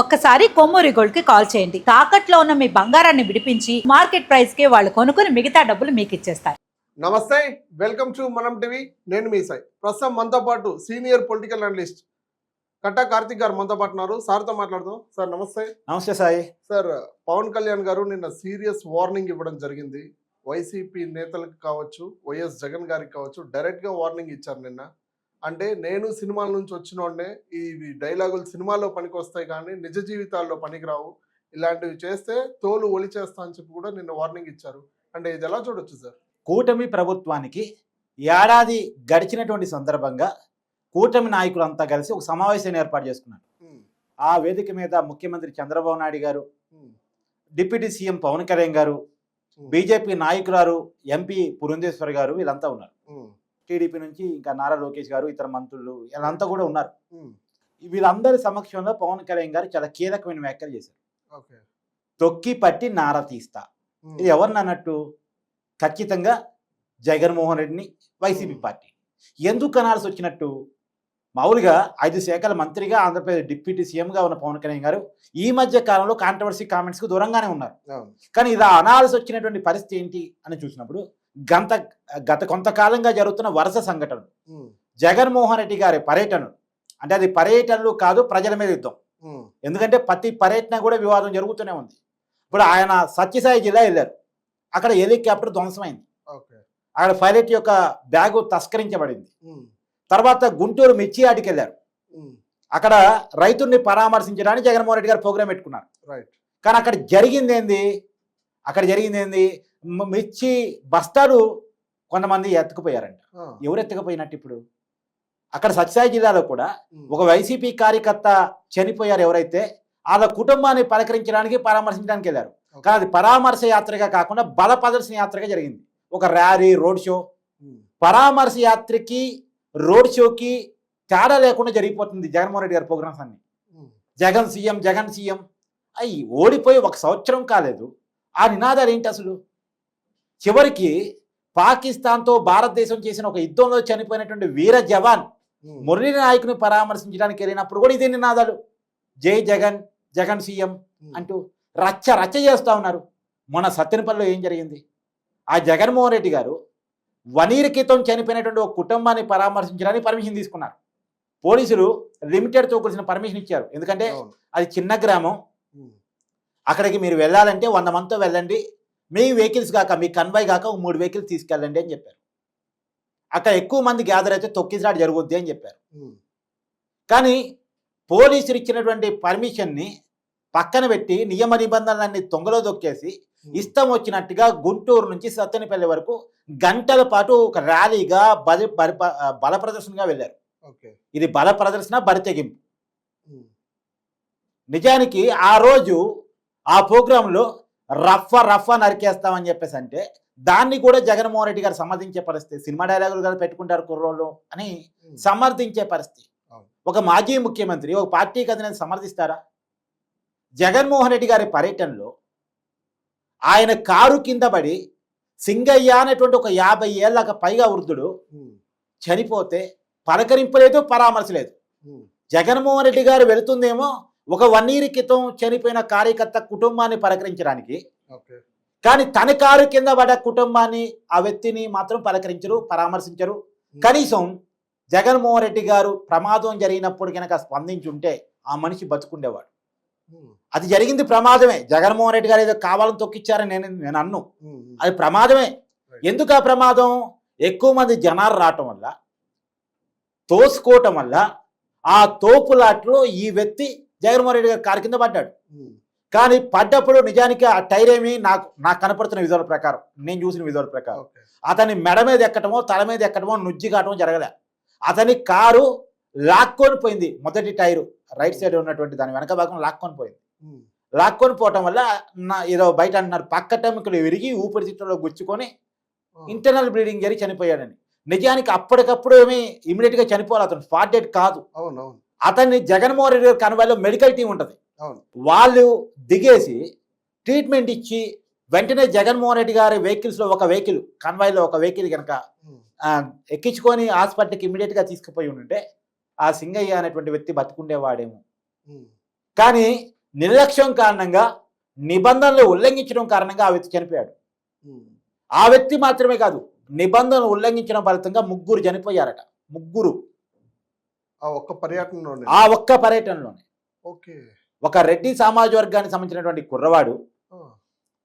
ఒక్కసారి కొమ్మూరి గోల్డ్కి కాల్ చేయండి. తాకట్లో ఉన్న మీ బంగారాన్ని విడిపించి మార్కెట్ ప్రైస్కి వాళ్ళు కొనుక్కుని మిగతా డబ్బులు మీకు ఇచ్చేస్తారు. నమస్తే వెల్కమ్ టు మనం టీవీ నేను మీ సాయి. ప్రస్తుతం మనతో పాటు senior political analyst Katta Karthik garu మనతో పాటు ఉన్నారు. సార్తో మాట్లాడదాం. సార్ నమస్తే. నమస్తే సాయి. సార్ పవన్ కళ్యాణ్ గారు నిన్న సీరియస్ వార్నింగ్ ఇవ్వడం జరిగింది. వైసీపీ నేతలకు కావచ్చు వైఎస్ జగన్ గారికి కావచ్చు డైరెక్ట్గా వార్నింగ్ ఇచ్చారు నిన్న. అంటే నేను సినిమాల నుంచి వచ్చినోడే ఈ డైలాగులు సినిమాలో పనికి వస్తాయి కానీ నిజ జీవితాల్లో పనికిరావు. ఇలాంటివి చేస్తే తోలు ఒలి చేస్తా అని చెప్పి కూడా నిన్న వార్నింగ్ ఇచ్చారు. అంటే ఇది ఎలా చూడొచ్చు సార్? కూటమి ప్రభుత్వానికి ఏడాది గడిచినటువంటి సందర్భంగా కూటమి నాయకులంతా కలిసి ఒక సమావేశాన్ని ఏర్పాటు చేసుకున్నారు. ఆ వేదిక మీద ముఖ్యమంత్రి చంద్రబాబు నాయుడు గారు డిప్యూటీ సీఎం పవన్ కళ్యాణ్ గారు బీజేపీ నాయకురాలు ఎంపీ పురంధేశ్వర్ గారు వీళ్ళంతా ఉన్నారు. టీడీపీ నుంచి ఇంకా నారా లోకేష్ గారు ఇతర మంత్రులు వీళ్ళంతా కూడా ఉన్నారు. వీళ్ళందరి సమక్షంలో పవన్ కళ్యాణ్ గారు చాలా కీలకమైన వ్యాఖ్యలు చేశారు. తొక్కి పట్టి నార తీస్తా. ఇది ఎవరిని అన్నట్టు? ఖచ్చితంగా జగన్మోహన్ రెడ్డిని వైసీపీ. పార్టీ. ఎందుకు అనాల్సి వచ్చినట్టు? మామూలుగా ఐదు శాఖల మంత్రిగా ఆంధ్రప్రదేశ్ డిప్యూటీ సీఎంగా ఉన్న పవన్ కళ్యాణ్ గారు ఈ మధ్య కాలంలో కాంట్రవర్సీ కామెంట్స్కి దూరంగానే ఉన్నారు. కానీ ఇలా అనాల్సి వచ్చినటువంటి పరిస్థితి ఏంటి అని చూసినప్పుడు గంత గత కొంతకాలంగా జరుగుతున్న వరుస సంఘటనలు. జగన్మోహన్ రెడ్డి గారి పర్యటనలు. అంటే అది పర్యటనలు కాదు ప్రజల మీద యుద్ధం. ఎందుకంటే ప్రతి పర్యటన కూడా వివాదం జరుగుతూనే ఉంది. ఇప్పుడు ఆయన సత్యసాయి జిల్లా వెళ్ళారు. అక్కడ హెలికాప్టర్ ధ్వంసమైంది. అక్కడ పైలట్ యొక్క బ్యాగు తస్కరించబడింది. తర్వాత గుంటూరు మిర్చి ఆటికి వెళ్ళారు అక్కడ రైతుల్ని పరామర్శించడానికి జగన్మోహన్ రెడ్డి గారు ప్రోగ్రాం పెట్టుకున్నారు. కానీ అక్కడ జరిగింది ఏంది? అక్కడ జరిగింది ఏంది? మిర్చి బస్తాలు కొంతమంది ఎత్తుకుపోయారంట. ఎవరు ఎత్తుకుపోయినట్టు ఇప్పుడు? అక్కడ సత్యసాయి జిల్లాలో కూడా ఒక వైసీపీ కార్యకర్త చనిపోయారు ఎవరైతే వాళ్ళ కుటుంబాన్ని పలకరించడానికి పరామర్శించడానికి వెళ్ళారు. కానీ అది పరామర్శ యాత్రగా కాకుండా బల ప్రదర్శన యాత్రగా జరిగింది. ఒక ర్యాలీ రోడ్ షో. పరామర్శ యాత్రకి రోడ్ షోకి తేడా లేకుండా జరిగిపోతుంది జగన్మోహన్ రెడ్డి గారి ప్రోగ్రామ్స్ అన్ని. Jagan CM Jagan CM. అయ్యి ఓడిపోయి ఒక సంవత్సరం కాలేదు. ఆ నినాదాలు ఏంటి అసలు? చివరికి పాకిస్తాన్తో భారతదేశం చేసిన ఒక యుద్ధంలో చనిపోయినటువంటి వీర జవాన్ మురళీ నాయకుని పరామర్శించడానికి వెళ్ళినప్పుడు కూడా ఇదే నినాదాలు. జై జగన్ జగన్ సీఎం అంటూ రచ్చ రచ్చ చేస్తూ ఉన్నారు. మొన్న సత్తెనపల్లిలో ఏం జరిగింది? ఆ జగన్మోహన్ రెడ్డి గారు వన్ ఇయర్ క్రితం చనిపోయినటువంటి ఒక కుటుంబాన్ని పరామర్శించడానికి పర్మిషన్ తీసుకున్నారు. పోలీసులు లిమిటెడ్తో కూర్చిన పర్మిషన్ ఇచ్చారు. ఎందుకంటే అది చిన్న గ్రామం. అక్కడికి మీరు వెళ్ళాలంటే వంద మందితో వెళ్ళండి. మీ వెహికల్స్ కాక మీ కన్వాయ్ కాక మూడు వెహికల్స్ తీసుకెళ్ళండి అని చెప్పారు. అక్కడ ఎక్కువ మంది గ్యాదర్ అయితే తొక్కిసలాట జరుగుద్ది అని చెప్పారు. కానీ పోలీసులు ఇచ్చినటువంటి పర్మిషన్ని పక్కన పెట్టి నియమ నిబంధనలన్నీ తొంగలో దొక్కేసి ఇష్టం వచ్చినట్టుగా గుంటూరు నుంచి సత్తెనపల్లి వరకు గంటల పాటు ఒక ర్యాలీగా బలి బలి బల ప్రదర్శనగా వెళ్ళారు. ఓకే. ఇది బల ప్రదర్శన బరితెగింపు నిజానికి ఆ రోజు ఆ ప్రోగ్రాంలో రఫ్ఫ రఫ్ఫ నరికేస్తామని చెప్పేసి అంటే దాన్ని కూడా జగన్మోహన్ రెడ్డి గారు సమర్థించే పరిస్థితి. సినిమా డైలాగులు కదా పెట్టుకుంటారు కుర్రోళ్ళు అని సమర్థించే పరిస్థితి. ఒక మాజీ ముఖ్యమంత్రి ఒక పార్టీకి అధినేత సమర్థిస్తారా? జగన్మోహన్ రెడ్డి గారి పర్యటనలో ఆయన కారు కింద పడి సింగయ్య అనేటువంటి ఒక యాభై ఏళ్ళకు పైగా వృద్ధుడు చనిపోతే పలకరింపు లేదు పరామర్శ లేదు జగన్మోహన్ రెడ్డి గారు వెళుతుందేమో ఒక వన్ ఇయర్ క్రితం చనిపోయిన కార్యకర్త కుటుంబాన్ని పలకరించడానికి. కానీ తన కారు కింద పడ్డ కుటుంబాన్ని ఆ వ్యక్తిని మాత్రం పలకరించరు పరామర్శించరు. కనీసం జగన్మోహన్ రెడ్డి గారు ప్రమాదం జరిగినప్పుడు కనుక స్పందించుంటే ఆ మనిషి బతుకుండేవాడు. అది జరిగింది ప్రమాదమే. జగన్మోహన్ రెడ్డి గారు ఏదో కావాలని తొక్కిచ్చారని నేను నేను అన్ను. అది ప్రమాదమే. ఎందుకు ఆ ప్రమాదం? ఎక్కువ మంది జనాలు రావటం వల్ల తోసుకోవటం వల్ల ఆ తోపులాట్లో ఈ వ్యక్తి జగన్మోహన్ రెడ్డి గారి కారు కింద పడ్డాడు. కానీ పడ్డప్పుడు నిజానికి ఆ టైర్ ఏమి నాకు నాకు కనపడుతున్న విజువల్ ప్రకారం నేను చూసిన విజువల్ ప్రకారం. అతని మెడ మీద ఎక్కటమో తల మీద ఎక్కటమో నుజ్జి కావటమో జరగలే. అతని కారు లాక్కొని పోయింది మొదటి టైరు. రైట్ సైడ్ ఉన్నటువంటి దాని వెనక భాగం లాక్కొని పోయింది. లాక్కొని పోవటం వల్ల నా ఏదో బయట అంటున్నారు పక్క టెమికలు విరిగి ఊపిరితిత్తులో గుచ్చుకొని ఇంటర్నల్ బ్లీడింగ్ జరిగి చనిపోయాడని. నిజానికి అప్పటికప్పుడు ఏమి ఇమీడియట్గా చనిపోవాలి అతను. స్పాట్ డెడ్ కాదు. అవును అవును అతన్ని జగన్మోహన్ రెడ్డి గారి కనవాయిలో మెడికల్ టీం ఉంటుంది. వాళ్ళు దిగేసి ట్రీట్మెంట్ ఇచ్చి వెంటనే జగన్మోహన్ రెడ్డి గారి వెహికల్స్లో ఒక వెహికల్ కన్వాయిలో ఒక వెహికల్ కనుక ఎక్కించుకొని హాస్పిటల్కి ఇమీడియట్గా తీసుకుపోయి ఉంటే ఆ సింగయ్య అనేటువంటి వ్యక్తి బతుకుండేవాడేమో. కానీ నిర్లక్ష్యం కారణంగా నిబంధనలు ఉల్లంఘించడం కారణంగా ఆ వ్యక్తి చనిపోయాడు. ఆ వ్యక్తి మాత్రమే కాదు నిబంధనలు ఉల్లంఘించడం ఫలితంగా ముగ్గురు చనిపోయారట. ముగ్గురు. ఆ ఒక్క పర్యటనలోనే? ఆ ఒక్క పర్యటనలోనే. ఓకే. ఒక రెడ్డి సామాజిక వర్గానికి సంబంధించినటువంటి కుర్రవాడు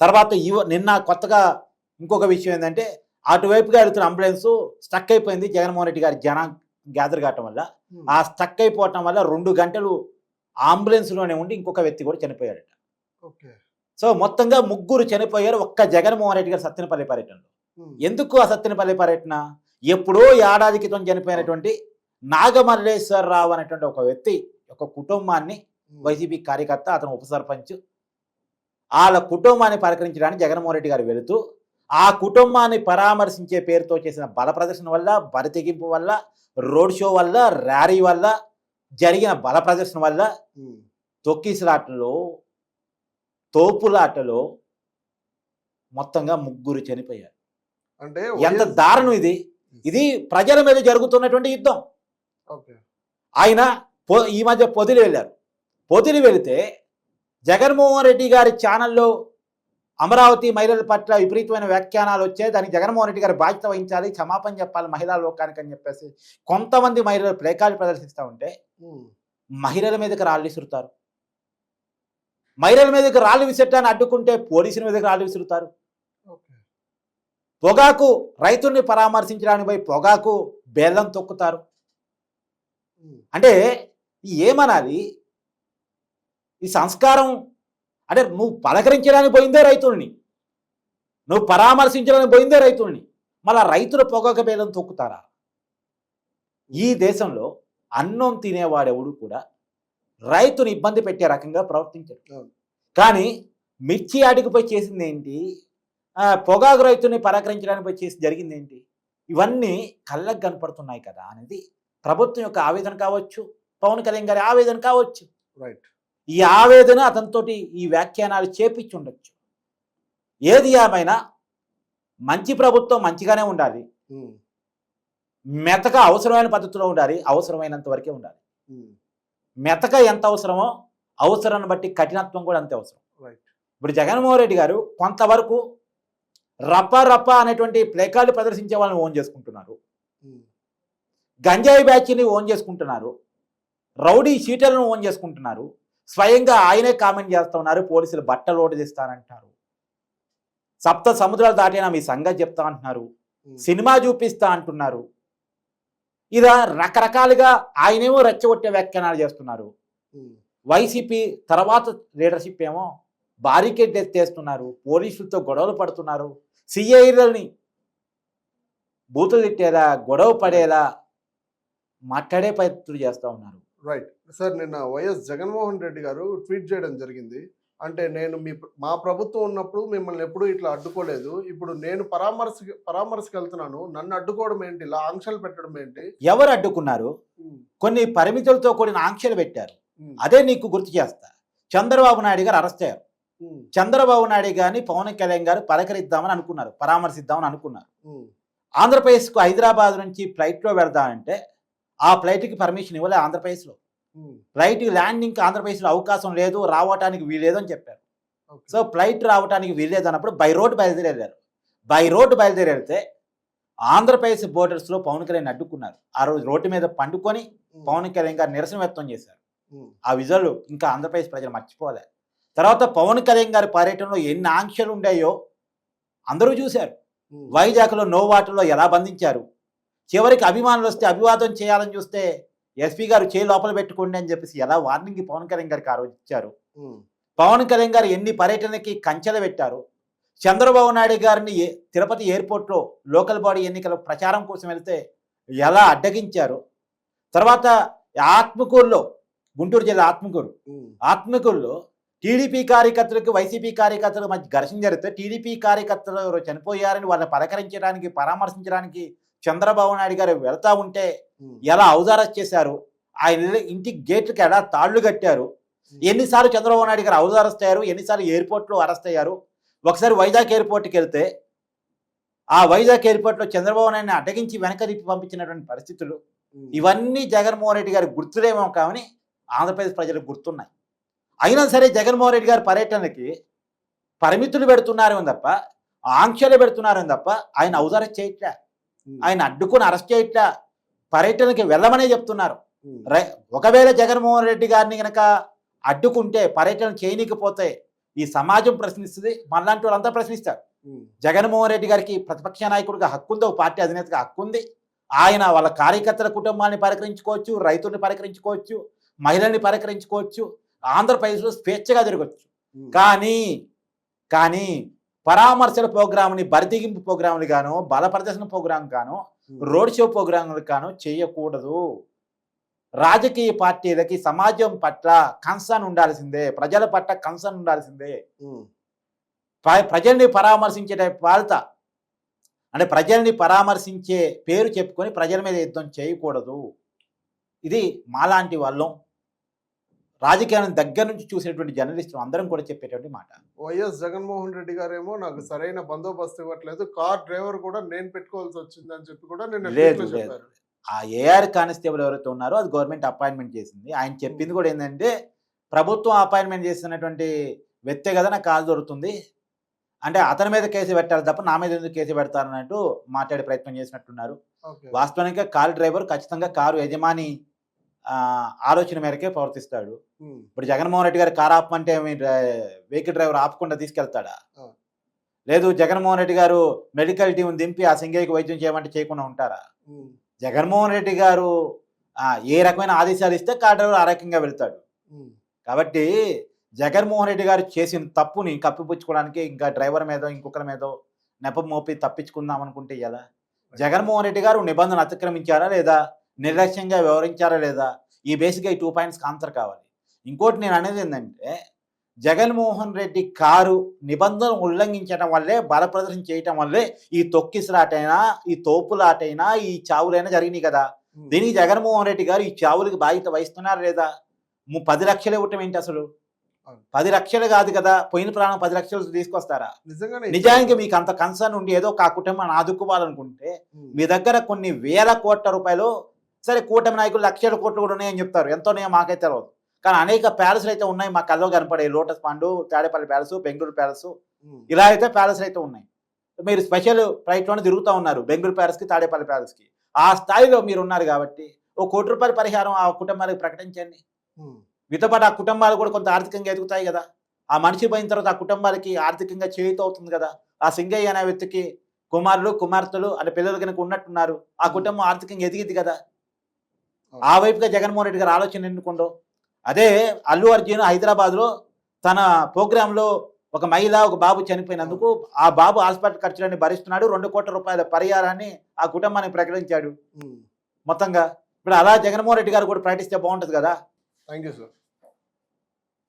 తర్వాత నిన్న కొత్తగా ఇంకొక విషయం ఏంటంటే అటువైపుగా వెళ్తున్న అంబులెన్స్ స్టక్ అయిపోయింది జగన్మోహన్ రెడ్డి గారి జనం గ్యాదర్ కావటం వల్ల. ఆ స్టక్ అయిపోవటం వల్ల రెండు గంటలు అంబులెన్స్లోనే ఉండి ఇంకొక వ్యక్తి కూడా చనిపోయాడట. సో మొత్తంగా ముగ్గురు చనిపోయారు ఒక్క జగన్మోహన్ రెడ్డి గారు సత్యనపల్లి పర్యటనలో. ఎందుకు ఆ సత్యనపల్లి పర్యటన? ఎప్పుడో ఏడాది క్రితం చనిపోయినటువంటి నాగమల్లేశ్వరరావు అనేటువంటి ఒక వ్యక్తి ఒక కుటుంబాన్ని. వైసీపీ కార్యకర్త అతను ఉప సర్పంచ్ వాళ్ళ కుటుంబాన్ని పలకరించడానికి జగన్మోహన్ రెడ్డి గారు వెళుతూ ఆ కుటుంబాన్ని పరామర్శించే పేరుతో చేసిన బల ప్రదర్శన వల్ల బరితెగింపు వల్ల రోడ్ షో వల్ల ర్యాలీ వల్ల జరిగిన బల ప్రదర్శన వల్ల. తొక్కిసలాటలో తోపులాటలో మొత్తంగా ముగ్గురు చనిపోయారు అంటే ఎంత దారుణం ఇది ఇది ప్రజల మీద జరుగుతున్నటువంటి యుద్ధం ఆయన ఈ మధ్య పొదిలి వెళ్ళారు. పొదిలి వెళితే జగన్మోహన్ రెడ్డి గారి ఛానల్లో అమరావతి మహిళల పట్ల విపరీతమైన వ్యాఖ్యానాలు వచ్చాయి. దానికి జగన్మోహన్ రెడ్డి గారు బాధ్యత వహించాలి క్షమాపణ చెప్పాలి మహిళా లోకానికి అని చెప్పేసి కొంతమంది మహిళలు ప్లేకార్డు ప్రదర్శిస్తూ ఉంటే. మహిళల మీదకి రాళ్ళు విసురుతారు. మహిళల మీదకి రాళ్ళు విసరటాన్ని అడ్డుకుంటే పోలీసుల మీదకి రాళ్ళు విసురుతారు. పొగాకు రైతుల్ని పరామర్శించడానికి పోయి పొగాకు బెల్లం తొక్కుతారు. అంటే ఈ ఏమనాలి? ఈ సంస్కారం అంటే నువ్వు పలకరించడానికి పోయిందే రైతుల్ని. నువ్వు పరామర్శించడానికి పోయిందే రైతుల్ని. మళ్ళా రైతుల పొగాకు బేలం తొక్కుతారా? ఈ దేశంలో అన్నం తినేవాడెవడు కూడా రైతుని ఇబ్బంది పెట్టే రకంగా ప్రవర్తించడు. అవును. కానీ మిర్చి ఆడికిపోయి చేసింది ఏంటి పొగాకు రైతుని పరాకరించడానికి పోయి చేసి జరిగింది ఏంటి ఇవన్నీ కళ్ళకు కనపడుతున్నాయి కదా అనేది ప్రభుత్వం యొక్క ఆవేదన కావచ్చు పవన్ కళ్యాణ్ గారి ఆవేదన కావచ్చు. రైట్ ఈ ఆవేదన అతనితోటి ఈ వ్యాఖ్యానాలు చేపించి ఉండొచ్చు ఏది ఏమైనా మంచి ప్రభుత్వం మంచిగానే ఉండాలి. ఉమ్. మెతక అవసరమైన పద్ధతిలో ఉండాలి అవసరమైనంత వరకే ఉండాలి. ఉమ్. మెతక ఎంత అవసరమో అవసరాన్ని బట్టి కఠినత్వం కూడా అంతే అవసరం. ఇప్పుడు జగన్మోహన్ రెడ్డి గారు కొంతవరకు రప్ప రప్ప అనేటువంటి ప్లేకార్డు ప్రదర్శించే వాళ్ళని ఓన్ చేసుకుంటున్నారు. ఉమ్. గంజాయి బ్యాచ్ని ఓన్ చేసుకుంటున్నారు రౌడీ షీటర్లను ఓన్ చేసుకుంటున్నారు స్వయంగా ఆయనే కామెంట్ చేస్తా ఉన్నారు పోలీసులు బట్టలు ఓటు తీస్తానంటున్నారు సప్త సముద్రాలు దాటినా మీ సంగతి చెప్తా అంటున్నారు. సినిమా చూపిస్తా అంటున్నారు ఇలా రకరకాలుగా ఆయనేమో రెచ్చగొట్టే వ్యాఖ్యానాలు చేస్తున్నారు. వైసీపీ తర్వాత లీడర్షిప్ ఏమో బారికేడ్ ఎత్తేస్తున్నారు పోలీసులతో గొడవలు పడుతున్నారు సిఐలని బూతులు తిట్టేలా గొడవ పడేలా మాట్లాడే ప్రయత్నం చేస్తూ ఉన్నారు. రైట్ సార్ నిన్న వైఎస్ జగన్మోహన్ రెడ్డి గారు ట్వీట్ చేయడం జరిగింది. అంటే నేను మీ మా ప్రభుత్వం ఉన్నప్పుడు మిమ్మల్ని ఎప్పుడూ ఇట్లా అడ్డుకోలేదు. ఇప్పుడు నేను పరామర్శ పరామర్శకు వెళ్తున్నాను నన్ను అడ్డుకోవడం ఏంటి? ఇలా ఆంక్షలు పెట్టడం ఏంటి? ఎవరు అడ్డుకున్నారు? ఉమ్, కొన్ని పరిమితులతో కూడిన ఆంక్షలు పెట్టారు. ఉమ్, అదే నీకు గుర్తు చేస్తా. చంద్రబాబు నాయుడు గారు అరెస్ట్ అయ్యారు. ఉమ్, చంద్రబాబు నాయుడు గారిని పవన్ కళ్యాణ్ గారు పలకరిద్దామని అనుకున్నారు. పరామర్శిద్దామని అనుకున్నారు. ఆంధ్రప్రదేశ్కు హైదరాబాద్ నుంచి ఫ్లైట్లో వెళ్దామంటే ఆ ఫ్లైట్కి పర్మిషన్ ఇవ్వలే ఆంధ్రప్రదేశ్లో. ఫ్లైట్ ల్యాండింగ్కి ఆంధ్రప్రదేశ్లో అవకాశం లేదు రావటానికి వీలేదు అని చెప్పారు. సో ఫ్లైట్ రావడానికి వీలేదు అన్నప్పుడు బై రోడ్ బయలుదేరి వెళ్ళారు బై రోడ్ బయలుదేరి వెళ్తే ఆంధ్రప్రదేశ్ బోర్డర్స్లో పవన్ కళ్యాణ్ అడ్డుకున్నారు. ఆ రోజు రోడ్డు మీద పండుకొని పవన్ కళ్యాణ్ గారు నిరసన వ్యక్తం చేశారు. ఆ విజువల్ ఇంకా ఆంధ్రప్రదేశ్ ప్రజలు మర్చిపోలే. తర్వాత పవన్ కళ్యాణ్ గారి పర్యటనలో ఎన్ని ఆంక్షలు ఉన్నాయో అందరూ చూశారు. వైజాగ్లో నో వాటర్లో ఎలా బంధించారు? చివరికి అభిమానులు వస్తే అభివాదం చేయాలని చూస్తే ఎస్పీ గారు చేయి లోపల పెట్టుకోండి అని చెప్పేసి ఎలా వార్నింగ్ పవన్ కళ్యాణ్ గారికి ఆ రోజు ఇచ్చారు. పవన్ కళ్యాణ్ గారు ఎన్ని పర్యటనకి కంచెలు పెట్టారు. చంద్రబాబు నాయుడు గారిని తిరుపతి ఎయిర్పోర్ట్లో లోకల్ బాడీ ఎన్నికల ప్రచారం కోసం వెళ్తే ఎలా అడ్డగించారు. తర్వాత ఆత్మకూరులో గుంటూరు జిల్లా ఆత్మకూరు. ఆత్మకూరులో టీడీపీ కార్యకర్తలకు వైసీపీ కార్యకర్తల మధ్య ఘర్షణ జరిగితే టీడీపీ కార్యకర్తలు ఎవరో చనిపోయారని వాళ్ళని పలకరించడానికి పరామర్శించడానికి చంద్రబాబు నాయుడు గారు వెళ్తా ఉంటే ఎలా ఔదారస్ చేశారు? ఆయన ఇంటి గేట్లకి ఎలా తాళ్ళు కట్టారు? ఎన్నిసార్లు చంద్రబాబు నాయుడు గారు హౌస్ అరెస్ట్ అయ్యారు? ఎన్నిసార్లు ఎయిర్పోర్ట్లో అరెస్ట్ అయ్యారు? ఒకసారి వైజాగ్ ఎయిర్పోర్ట్కి వెళ్తే ఆ వైజాగ్ ఎయిర్పోర్ట్లో చంద్రబాబు నాయుడిని అడ్డగించి వెనక తిప్పి పంపించినటువంటి పరిస్థితులు ఇవన్నీ జగన్మోహన్ రెడ్డి గారి గుర్తులేమో కావని ఆంధ్రప్రదేశ్ ప్రజలకు గుర్తున్నాయి. అయినా సరే జగన్మోహన్ రెడ్డి గారి పర్యటనకి పరిమితులు పెడుతున్నారు తప్ప ఆంక్షలు పెడుతున్నారు తప్ప ఆయన ఔదారెస్ట్ చేయట్లే. ఆయన అడ్డుకుని అరెస్ట్ చేయట్లే పర్యటనకి వెళ్ళమనే చెప్తున్నారు. ఒకవేళ జగన్మోహన్ రెడ్డి గారిని గనక అడ్డుకుంటే పర్యటన చేయనీకపోతే ఈ సమాజం ప్రశ్నిస్తుంది మనలాంటి వాళ్ళంతా ప్రశ్నిస్తారు. జగన్మోహన్ రెడ్డి గారికి ప్రతిపక్ష నాయకుడిగా హక్కు ఉంది పార్టీ అధినేతగా హక్కు ఉంది. ఆయన వాళ్ళ కార్యకర్తల కుటుంబాన్ని పలకరించుకోవచ్చు రైతుల్ని పలకరించుకోవచ్చు మహిళల్ని పలకరించుకోవచ్చు ఆంధ్రప్రదేశ్లో స్వేచ్ఛగా తిరగచ్చు. ఉమ్. కానీ కానీ పరామర్శల ప్రోగ్రామ్ని బరితెగింపు ప్రోగ్రాములు గాను బల ప్రదర్శన ప్రోగ్రాం గాను రోడ్ షో ప్రోగ్రాంలు గాను చేయకూడదు. రాజకీయ పార్టీలకి సమాజం పట్ల కన్సర్న్ ఉండాల్సిందే. ప్రజల పట్ల కన్సర్న్ ఉండాల్సిందే. ప్ర- ప్రజల్ని పరామర్శించే బాధ్యత అంటే ప్రజల్ని పరామర్శించే పేరు చెప్పుకొని ప్రజల మీద యుద్ధం చేయకూడదు. ఇది మాలాంటి వాళ్ళం. రాజకీయాలను దగ్గర నుంచి చూసేటువంటి జర్నలిస్టులు అందరం కూడా చెప్పేటువంటి మాట. వైఎస్ జగన్మోహన్ రెడ్డి గారేమో నాకు సరైన బందోబస్తు ఇవ్వట్లేదు కార్ డ్రైవర్ కూడా నేను పెట్టుకోవాల్సి వచ్చిందని చెప్పి కూడా నేను లేదు, ఆ ఏఆర్ కానిస్టేబుల్ ఎవరైతే ఉన్నారో అది గవర్నమెంట్ అపాయింట్మెంట్ చేసింది. ఆయన చెప్పింది కూడా ఏంటంటే ప్రభుత్వం అపాయింట్మెంట్ చేసినటువంటి వ్యక్తే కదా నాకు కాదు దొరుకుతుంది. అంటే అతని మీద కేసు పెట్టాలి తప్ప నా మీద ఎందుకు కేసు పెడతారన్నట్టు మాట్లాడే ప్రయత్నం చేసినట్టున్నారు. వాస్తవానికి కారు డ్రైవర్ ఖచ్చితంగా కారు యజమాని ఆలోచన మేరకే ప్రవర్తిస్తాడు. ఇప్పుడు జగన్మోహన్ రెడ్డి గారు కారు ఆపమంటే వెహికల్ డ్రైవర్ ఆపకుండా తీసుకెళ్తాడా. లేదు జగన్మోహన్ రెడ్డి గారు మెడికల్ టీం దింపి ఆ సింగయ్యకి వైద్యం చేయమంటే చేయకుండా ఉంటారా? జగన్మోహన్ రెడ్డి గారు ఏ రకమైన ఆదేశాలు ఇస్తే కార్ డ్రైవర్ ఆ రకంగా వెళ్తాడు. కాబట్టి జగన్మోహన్ రెడ్డి గారు చేసిన తప్పుని కప్పిపుచ్చుకోవడానికి ఇంకా డ్రైవర్ మీద ఇంకొకరి మీద నెపం మోపి తప్పించుకుందాం అనుకుంటే ఎలా? జగన్మోహన్ రెడ్డి గారు నిబంధన అతిక్రమించారా లేదా? నిర్లక్ష్యంగా వ్యవహరించారా లేదా? ఈ బేసిక్గా ఈ టూ పాయింట్స్కి ఆన్సర్ కావాలి. ఇంకోటి నేను అనేది ఏంటంటే జగన్మోహన్ రెడ్డి కారు నిబంధనలు ఉల్లంఘించడం వల్లే బల ప్రదర్శన చేయటం వల్లే ఈ తొక్కిసలాటైనా ఈ తోపులాటైనా ఈ చావులైనా జరిగినాయి కదా. దీనికి జగన్మోహన్ రెడ్డి గారు ఈ చావులకి బాధ్యత వహిస్తున్నారా లేదా? పది లక్షలు ఇవ్వటం ఏంటి అసలు. పది లక్షలు కాదు కదా పోయిన ప్రాణం పది లక్షలు తీసుకొస్తారా? నిజానికి మీకు అంత కన్సర్న్ ఉండి ఏదో ఒక కుటుంబాన్ని ఆదుకోవాలనుకుంటే మీ దగ్గర కొన్ని వేల కోట్ల రూపాయలు సరే కూటమి నాయకులు లక్షల కోట్లు కూడా ఉన్నాయని చెప్తారు. ఎంతో ఉన్నాయో మాకైతే తెలియదు కానీ అనేక ప్యాలెస్లు అయితే ఉన్నాయి మా కల్లో కనపడే lotus pond Tadepalli palace Bengaluru palace. ఇలా అయితే ప్యాలెస్లు అయితే ఉన్నాయి. మీరు స్పెషల్ ఫ్లైట్లోనే తిరుగుతూ ఉన్నారు. బెంగళూరు ప్యాలెస్కి తాడేపల్లి ప్యాలెస్కి. ఆ స్థాయిలో మీరు ఉన్నారు కాబట్టి ఓ కోటి రూపాయల పరిహారం ఆ కుటుంబాలకు ప్రకటించండి. మీతో పాటు ఆ కుటుంబాలు కూడా కొంత ఆర్థికంగా ఎదుగుతాయి కదా. ఆ మనిషి పోయిన తర్వాత ఆ కుటుంబాలకి ఆర్థికంగా చేయుత అవుతుంది కదా. ఆ సింగయ్య అనే వ్యక్తికి కుమారులు కుమార్తెలు అంటే పిల్లలు కనుక ఉన్నట్టున్నారు. ఆ కుటుంబం ఆర్థికంగా ఎదిగిద్ది కదా. ఆ వైపుగా జగన్మోహన్ రెడ్డి గారు ఆలోచన ఎన్నుకోండు అదే అల్లు అర్జున్ హైదరాబాద్లో తన ప్రోగ్రాంలో ఒక మహిళ ఒక బాబు చనిపోయినందుకు ఆ బాబు హాస్పిటల్ ఖర్చులన్నీ భరిస్తున్నాడు రెండు కోట్ల రూపాయల పరిహారాన్ని ఆ కుటుంబానికి ప్రకటించాడు. మొత్తంగా. ఇప్పుడు అలా జగన్మోహన్ రెడ్డి గారు కూడా ప్రకటిస్తే బాగుంటుంది కదా? Thank you sir.